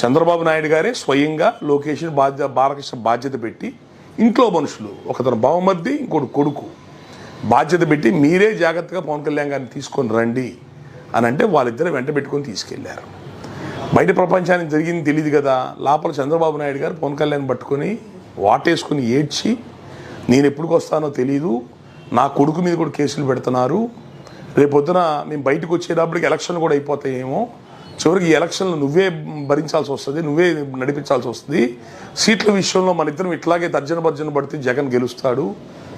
చంద్రబాబు నాయుడు గారే స్వయంగా లోకేష్ బాధ్యత బాలకృష్ణ బాధ్యత పెట్టి ఇంట్లో మనుషులు. ఒకతను బావమర్ది ఇంకోటి కొడుకు. బాధ్యత పెట్టి మీరే జాగ్రత్తగా పవన్ కళ్యాణ్ గారిని తీసుకొని రండి అని అంటే వాళ్ళిద్దరు వెంట పెట్టుకొని తీసుకెళ్ళారు. బయట ప్రపంచానికి జరిగింది తెలియదు కదా. లోపల చంద్రబాబు నాయుడు గారు పవన్ కళ్యాణ్ పట్టుకొని వాటేసుకుని ఏడ్చి నేను ఎప్పుడుకి వస్తానో తెలియదు నా కొడుకు మీద కూడా కేసులు పెడుతున్నారు. రేపొద్దున మేము బయటకు వచ్చేటప్పటికి ఎలక్షన్ కూడా అయిపోతాయేమో. చివరికి ఈ ఎలక్షన్లు నువ్వే భరించాల్సి వస్తుంది నువ్వే నడిపించాల్సి వస్తుంది. సీట్ల విషయంలో మన ఇద్దరం ఇట్లాగే తర్జన భర్జన పడితే జగన్ గెలుస్తాడు.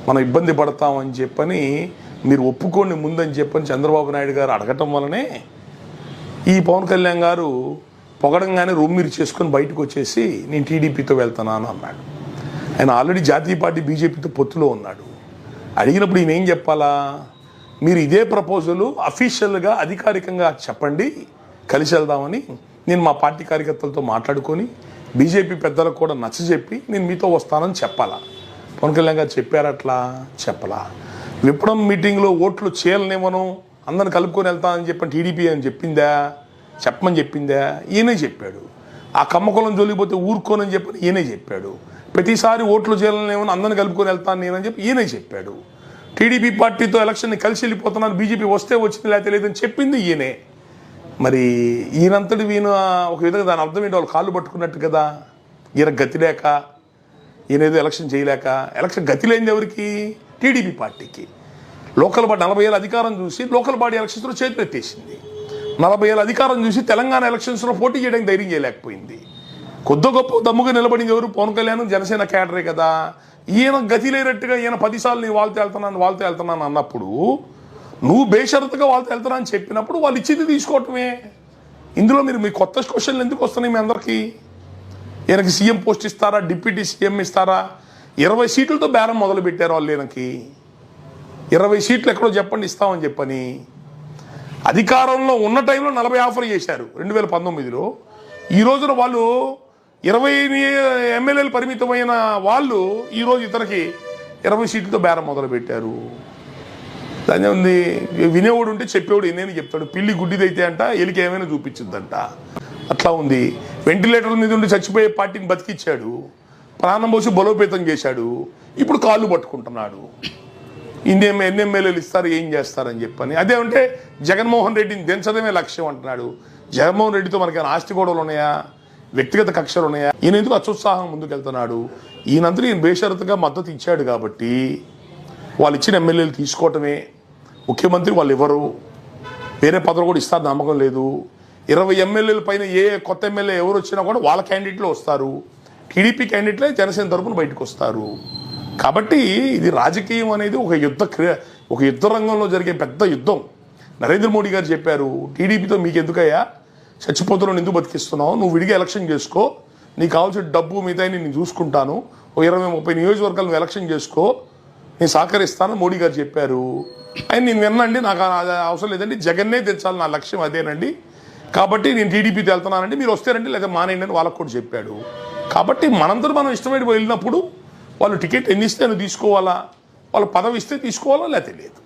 మనం ఇబ్బంది పడతామని చెప్పని మీరు ఒప్పుకోండి ముందని చెప్పని చంద్రబాబు నాయుడు గారు అడగటం వలనే ఈ పవన్ కళ్యాణ్ గారు పొగడంగానే రూమ్ మీరు చేసుకొని బయటకు వచ్చేసి నేను టీడీపీతో వెళ్తున్నాను అన్నాడు. ఆయన ఆల్రెడీ జాతీయ పార్టీ బీజేపీతో పొత్తులో ఉన్నాడు. అడిగినప్పుడు ఈయన ఏం చెప్పాలా? మీరు ఇదే ప్రపోజలు అఫీషియల్గా అధికారికంగా చెప్పండి. కలిసి వెళ్దామని నేను మా పార్టీ కార్యకర్తలతో మాట్లాడుకొని బీజేపీ పెద్దలకు కూడా నచ్చజెప్పి నేను మీతో వస్తానని చెప్పాలా? పవన్ కళ్యాణ్ గారు చెప్పారట్లా చెప్పలా. విప్లవం మీటింగ్లో ఓట్లు చేయలనేమను అందరిని కలుపుకొని వెళ్తానని చెప్పని టీడీపీ అని చెప్పిందా? చెప్పమని చెప్పిందా? ఈయనే చెప్పాడు. ఆ కమ్మకులం జోలిపోతే ఊరుకోనని చెప్పని ఈయనే చెప్పాడు. ప్రతిసారి ఓట్లు చేయాలనేమో అందరిని కలుపుకొని వెళ్తాను నేనని చెప్పి ఈయనే చెప్పాడు. టీడీపీ పార్టీతో ఎలక్షన్ని కలిసి వెళ్ళిపోతున్నాను బీజేపీ వస్తే వచ్చింది లేకపోతే లేదని చెప్పింది ఈయనే. మరి ఈయనంతటి వీణు ఒక విధంగా దాని అర్థం ఏంటి వాళ్ళు కాళ్ళు పట్టుకున్నట్టు కదా. ఈయన గతి లేక ఈయన ఏదో ఎలక్షన్ చేయలేక ఎలక్షన్ గతి లేనిది ఎవరికి? టీడీపీ పార్టీకి. లోకల్ బాడీ నలభై ఏళ్ళ అధికారం చూసి లోకల్ బాడీ ఎలక్షన్స్లో చేతులెత్తేసింది నలభై ఏళ్ళ అధికారం చూసి తెలంగాణ ఎలక్షన్స్లో పోటీ చేయడానికి ధైర్యం చేయలేకపోయింది. కొద్ది గొప్ప దమ్ముగా నిలబడింది ఎవరు? పవన్ కళ్యాణ్ జనసేన క్యాడరే కదా. ఈయన గతి లేనట్టుగా ఈయన పదిసార్లు నేను వాళ్ళతో వెళ్తున్నాను వాళ్ళతో వెళ్తున్నాను అన్నప్పుడు నువ్వు బేషరతుగా వాళ్ళతో వెళ్తారని చెప్పినప్పుడు వాళ్ళు ఇచ్చింది తీసుకోవటమే. ఇందులో మీరు మీ కొత్త క్వశ్చన్లు ఎందుకు వస్తున్నాయి మీ అందరికీ? ఈయనకి సీఎం పోస్ట్ ఇస్తారా? డిప్యూటీ సీఎం ఇస్తారా? ఇరవై సీట్లతో బేరం మొదలు పెట్టారు వాళ్ళు ఈయనకి. ఇరవై సీట్లు ఎక్కడో చెప్పండి ఇస్తామని చెప్పని. అధికారంలో ఉన్న టైంలో నలభై ఆఫర్ చేశారు రెండు వేల పంతొమ్మిదిలో. ఈ రోజున వాళ్ళు ఇరవై ఎమ్మెల్యేలు పరిమితమైన వాళ్ళు ఈరోజు ఇతనికి ఇరవై సీట్లతో బేరం మొదలు పెట్టారు దాని ఉంది వినేవాడు ఉంటే చెప్పేవాడు ఎన్నేని చెప్తాడు. పిల్లి గుడ్డిదైతే అంట ఎలికి ఏమైనా చూపించిందంట అట్లా ఉంది. వెంటిలేటర్ మీద ఉండి చచ్చిపోయే పార్టీని బతికిచ్చాడు. ప్రాణం పోసి బలోపేతం చేశాడు. ఇప్పుడు కాళ్ళు పట్టుకుంటున్నాడు. ఇన్ని ఎమ్మె- ఎన్ని ఎమ్మెల్యేలు ఇస్తారు ఏం చేస్తారని చెప్పని. అదే అంటే జగన్మోహన్ రెడ్డిని దించడమే లక్ష్యం అంటున్నాడు. జగన్మోహన్ రెడ్డితో మనకి ఏమైనా ఆస్తి గొడవలు ఉన్నాయా? వ్యక్తిగత కక్షలు ఉన్నాయా? ఈయన ఎందుకు అత్యుత్సాహం ముందుకెళ్తున్నాడు? ఈయనంతా ఈయన బేషరతుగా మద్దతు ఇచ్చాడు కాబట్టి వాళ్ళు ఇచ్చిన ఎమ్మెల్యేలు తీసుకోవటమే ముఖ్యమంత్రి వాళ్ళు ఇవ్వరు వేరే పదవులు కూడా ఇస్తారు నమ్మకం లేదు. ఇరవై ఎమ్మెల్యేల పైన ఏ కొత్త ఎమ్మెల్యే ఎవరు వచ్చినా కూడా వాళ్ళ క్యాండిడేట్లు వస్తారు. టీడీపీ క్యాండిడేట్లే జనసేన తరపున బయటకు వస్తారు. కాబట్టి ఇది రాజకీయం అనేది ఒక యుద్ధ క్రియ ఒక యుద్ధ రంగంలో జరిగే పెద్ద యుద్ధం. నరేంద్ర మోడీ గారు చెప్పారు టీడీపీతో మీకు ఎందుకయ్యా చచ్చిపోతున్నావు ఎందుకు బతికిస్తున్నావు నువ్వు విడిగా ఎలక్షన్ చేసుకో. నీకు కావాల్సిన డబ్బు మిగతా నేను చూసుకుంటాను. ఒక ఇరవై ముప్పై నియోజకవర్గాలు నువ్వు ఎలక్షన్ చేసుకో. నేను సహకరిస్తాను మోడీ గారు చెప్పారు. ఆయన నేను విన్నండి నాకు అవసరం లేదండి. జగన్నే తెచ్చాలి నా లక్ష్యం అదేనండి. కాబట్టి నేను టీడీపీ వెళ్తున్నానండి. మీరు వస్తారండి లేదా మానేయండి అని వాళ్ళకు కూడా చెప్పాడు. కాబట్టి మనందరూ మనం ఇష్టమైన వెళ్ళినప్పుడు వాళ్ళు టికెట్ ఎన్ని ఇస్తే తీసుకోవాలా? వాళ్ళు పదవి ఇస్తే తీసుకోవాలా? లేకపోతే లేదు.